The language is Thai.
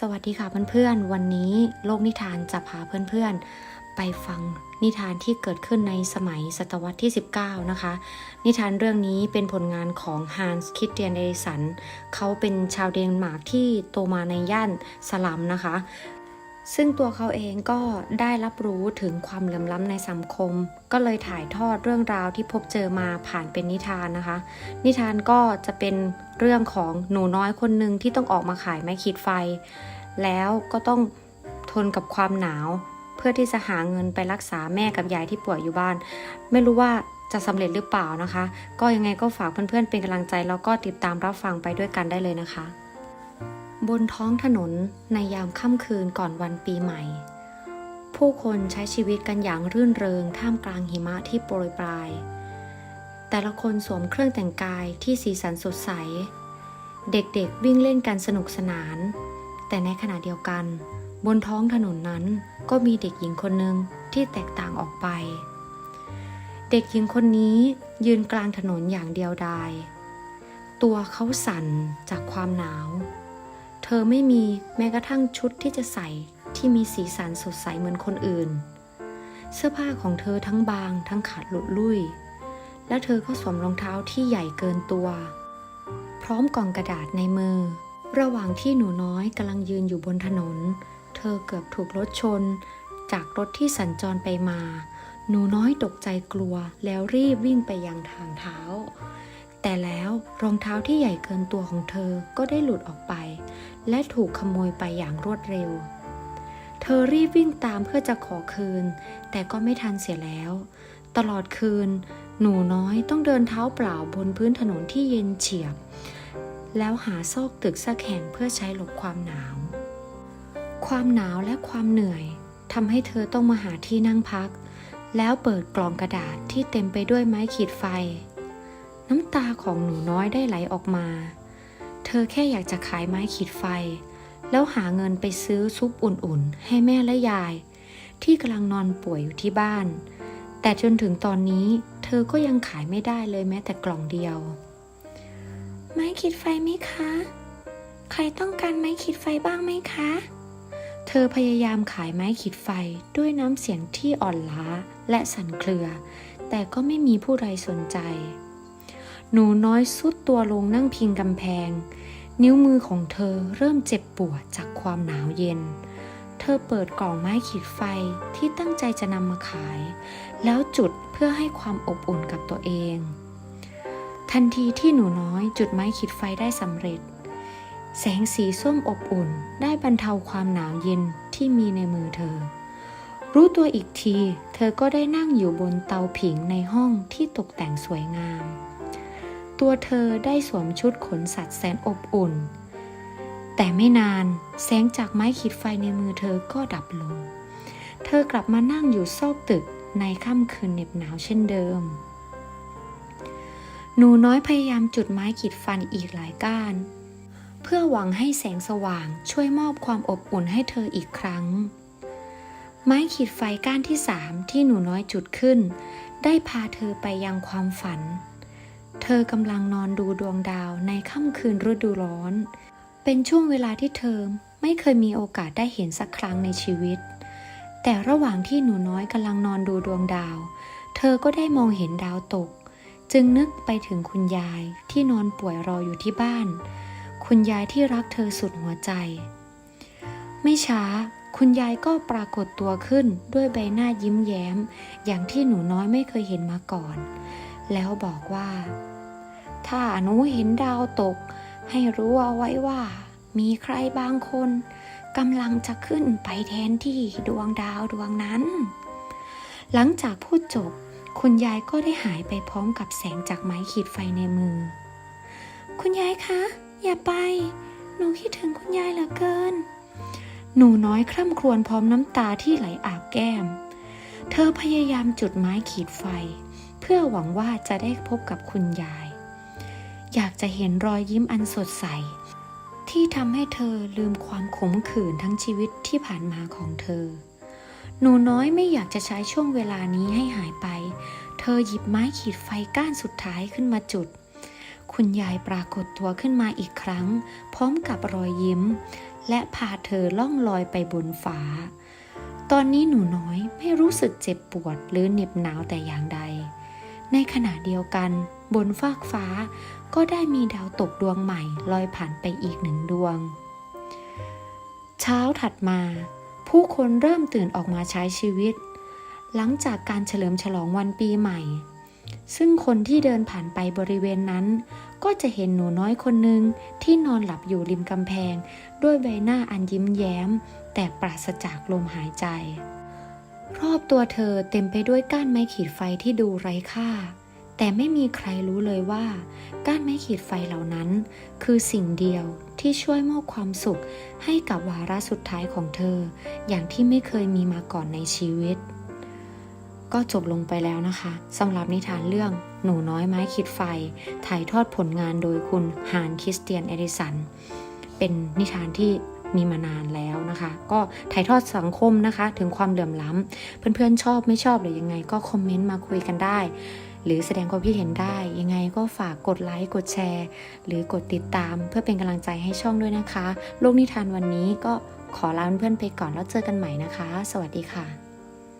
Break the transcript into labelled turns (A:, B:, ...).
A: สวัสดีค่ะเพื่อนๆ วันนี้โลกนิทานจะพาเพื่อนๆ ไปฟังนิทานที่เกิดขึ้นในสมัยศตวรรษที่ 19 นะคะ นิทานเรื่องนี้เป็นผลงานของฮันส์คิ t เตียนเอริสัน เขาเป็นชาวเดนมาร์กที่โตมาในย่านสลัมนะคะ ซึ่งตัวเขาเองก็ได้รับรู้ถึงความเหลื่อมล้ำในสังคม ก็เลยถ่ายทอดเรื่องราวที่พบเจอมาผ่านเป็นนิทานนะคะ นิทานก็จะเป็นเรื่องของหนูน้อยคนหนึ่งที่ต้องออกมาขายไม้ขีดไฟ แล้วก็ต้องทนกับความหนาว เพื่อที่จะหาเงินไปรักษาแม่กับยายที่ป่วยอยู่บ้าน ไม่รู้ว่าจะสำเร็จหรือเปล่านะคะ ก็ยังไงก็ฝากเพื่อนๆเป็นกำลังใจแล้วก็ติดตามรับฟังไปด้วยกันได้เลยนะคะ บนท้องถนนในยามค่ำคืนก่อนวันปีใหม่ ผู้คนใช้ชีวิตกันอย่างรื่นเริงท่ามกลางหิมะที่โปรยปลาย แต่ละคนสวมเครื่องแต่งกายที่สีสันสดใส เด็กๆวิ่งเล่นกันสนุกสนาน แต่ในขณะเดียวกัน บนท้องถนนนั้นก็มีเด็กหญิงคนหนึ่งที่แตกต่างออกไป เด็กหญิงคนนี้ยืนกลางถนนอย่างเดียวดาย ตัวเขาสั่นจากความหนาว ธอไม่มีแม้กระทั่งชุดที่จะใส่ที่มีสีสันสดใสเหมือนคนอื่น เสื้อผ้าของเธอทั้งบางทั้งขาดหลุดลุ่ย และเธอก็สวมรองเท้าที่ใหญ่เกินตัว พร้อมกล่องกระดาษในมือ ระหว่างที่หนูน้อยกำลังยืนอยู่บนถนน เธอเกือบถูกรถชน จากรถที่สัญจรไปมา หนูน้อยตกใจกลัวแล้วรีบวิ่งไปยังทางเท้า แต่แล้วรองเท้าที่ใหญ่เกินตัวของเธอก็ได้หลุดออกไป และถูกขโมยไปอย่างรวดเร็ว เธอรีบวิ่งตามเพื่อจะขอคืน แต่ก็ไม่ทันเสียแล้ว ตลอดคืน หนูน้อยต้องเดินเท้าเปล่าบนพื้นถนนที่เย็นเฉียบ แล้วหาซอกตึกสักแห่งเพื่อใช้หลบความหนาว ความหนาวและความเหนื่อยทำให้เธอต้องมาหาที่นั่งพัก แล้วเปิดกล่องกระดาษที่เต็มไปด้วยไม้ขีดไฟ น้ำตาของหนูน้อยได้ไหลออกมา เธอแค่อยากจะขายไม้ขีดไฟ แล้วหาเงินไปซื้อซุปอุ่นๆ ให้แม่และยาย ที่กำลังนอนป่วยอยู่ที่บ้าน แต่จนถึงตอนนี้เธอก็ยังขายไม่ได้เลยแม้แต่กล่องเดียว ไม้ขีดไฟไหมคะ ใครต้องการไม้ขีดไฟบ้างไหมคะ เธอพยายามขายไม้ขีดไฟด้วยน้ำเสียงที่อ่อนล้าและสั่นเครือ แต่ก็ไม่มีผู้ใดสนใจ หนูน้อยสุดตัวลงนั่งพิงกำแพง นิ้วมือของเธอเริ่มเจ็บปวดจากความหนาวเย็น เธอเปิดกล่องไม้ขีดไฟที่ตั้งใจจะนำมาขาย แล้วจุดเพื่อให้ความอบอุ่นกับตัวเอง ทันทีที่หนูน้อยจุดไม้ขีดไฟได้สำเร็จ แสงสีส้มอบอุ่นได้บรรเทาความหนาวเย็นที่มีในมือเธอรู้ตัวอีกที เธอก็ได้นั่งอยู่บนเตาผิงในห้องที่ตกแต่งสวยงาม ตัวเธอได้สวมชุดขนสัตว์แสนอบอุ่น แต่ไม่นานแสงจากไม้ขีดไฟในมือเธอก็ดับลง เธอกลับมานั่งอยู่ซอกตึกในค่ำคืนเหน็บหนาวเช่นเดิม หนูน้อยพยายามจุดไม้ขีดฟันอีกหลายก้าน เพื่อหวังให้แสงสว่างช่วยมอบความอบอุ่นให้เธออีกครั้ง ไม้ขีดไฟก้านที่สามที่หนูน้อยจุดขึ้น ได้พาเธอไปยังความฝัน เธอกำลังนอนดูดวงดาวในค่ำคืนฤดูร้อน เป็นช่วงเวลาที่เธอไม่เคยมีโอกาสได้เห็นสักครั้งในชีวิต แต่ระหว่างที่หนูน้อยกำลังนอนดูดวงดาว เธอก็ได้มองเห็นดาวตก จึงนึกไปถึงคุณยายที่นอนป่วยรออยู่ที่บ้าน คุณยายที่รักเธอสุดหัวใจ ไม่ช้าคุณยายก็ปรากฏตัวขึ้นด้วยใบหน้ายิ้มแย้ม อย่างที่หนูน้อยไม่เคยเห็นมาก่อน แล้วบอกว่า ถ้าหนูเห็นดาวตก ให้รู้เอาไว้ว่า มีใครบางคนกำลังจะขึ้นไปแทนที่ดวงดาวดวงนั้น หลังจากพูดจบ คุณยายก็ได้หายไปพร้อมกับแสงจากไม้ขีดไฟในมือ คุณยายคะ อย่าไป หนูคิดถึงคุณยายเหลือเกิน หนูน้อยคร่ำครวญพร้อมน้ำตาที่ไหลอาบแก้ม เธอพยายามจุดไม้ขีดไฟ เพื่อหวังว่าจะได้พบกับคุณยาย อยากจะเห็นรอยยิ้มอันสดใส ที่ทำให้เธอลืมความขมขื่นทั้งชีวิตที่ผ่านมาของเธอ หนูน้อยไม่อยากจะใช้ช่วงเวลานี้ให้หายไป เธอหยิบไม้ขีดไฟก้านสุดท้ายขึ้นมาจุดคุณยายปรากฏตัวขึ้นมาอีกครั้ง พร้อมกับรอยยิ้ม และพาเธอล่องลอยไปบนฟ้า ตอนนี้หนูน้อยไม่รู้สึกเจ็บปวดหรือเหน็บหนาวแต่อย่างใด ในขณะเดียวกัน บนฟากฟ้าก็ได้มีดาวตกดวงใหม่ลอยผ่านไปอีกหนึ่งดวง เช้าถัดมา ผู้คนเริ่มตื่นออกมาใช้ชีวิต หลังจากการเฉลิมฉลองวันปีใหม่ ซึ่งคนที่เดินผ่านไปบริเวณนั้น ก็จะเห็นหนูน้อยคนหนึ่งที่นอนหลับอยู่ริมกำแพง ด้วยใบหน้าอันยิ้มแย้ม แต่ปราศจากลมหายใจ รอบตัวเธอเต็มไปด้วยก้านไม้ขีดไฟที่ดูไร้ค่า แต่ไม่มีใครรู้เลยว่า ก้านไม้ขีดไฟเหล่านั้น คือสิ่งเดียวที่ช่วยมอบความสุขให้กับวาระสุดท้ายของเธอ อย่างที่ไม่เคยมีมาก่อนในชีวิต ก็จบลงไปแล้วนะคะสำหรับนิทานเรื่องหนูน้อยไม้ขีดไฟ ถ่ายทอดผลงานโดยคุณฮานคริสเตียนเอดิสัน เป็นนิทานที่ มีมานานแล้วนะคะ ก็ถ่ายทอดสังคมนะคะ ถึงความเหลื่อมล้ำเพื่อนๆชอบไม่ชอบหรือยังไง ก็คอมเมนต์มาคุยกันได้ หรือแสดงความคิดเห็นได้ ยังไงก็ฝากกดไลค์กดแชร์ หรือกดติดตาม เพื่อเป็นกำลังใจให้ช่องด้วยนะคะ โลกนิทานวันนี้ก็ขอลาเพื่อนๆไปก่อนแล้วเจอกันใหม่นะคะ สวัสดีค่ะ